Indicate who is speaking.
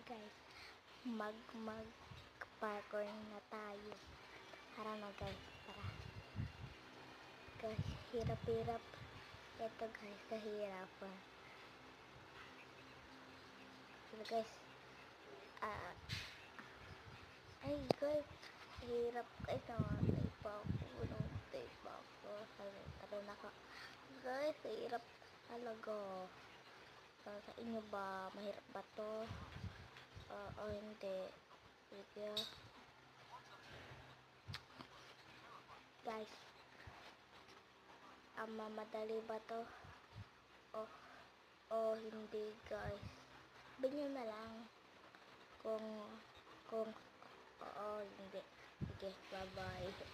Speaker 1: Guys, mag mag parkour na tayo. Tara na guys, tara. Guys, hirap-hirap. Ito guys, kahirapan. Ito guys, ah, ay guys, hirap guys, namatay pa ako, namatay pa ako. Tara na ka. Guys, hirap talaga. Para sa inyo ba, mahirap ba to? Ah, o hindi. Sige. Guys, ang mamadali ba to? O, o hindi guys. Nyo na lang kung, kung, oo, hindi. Sige, bye-bye.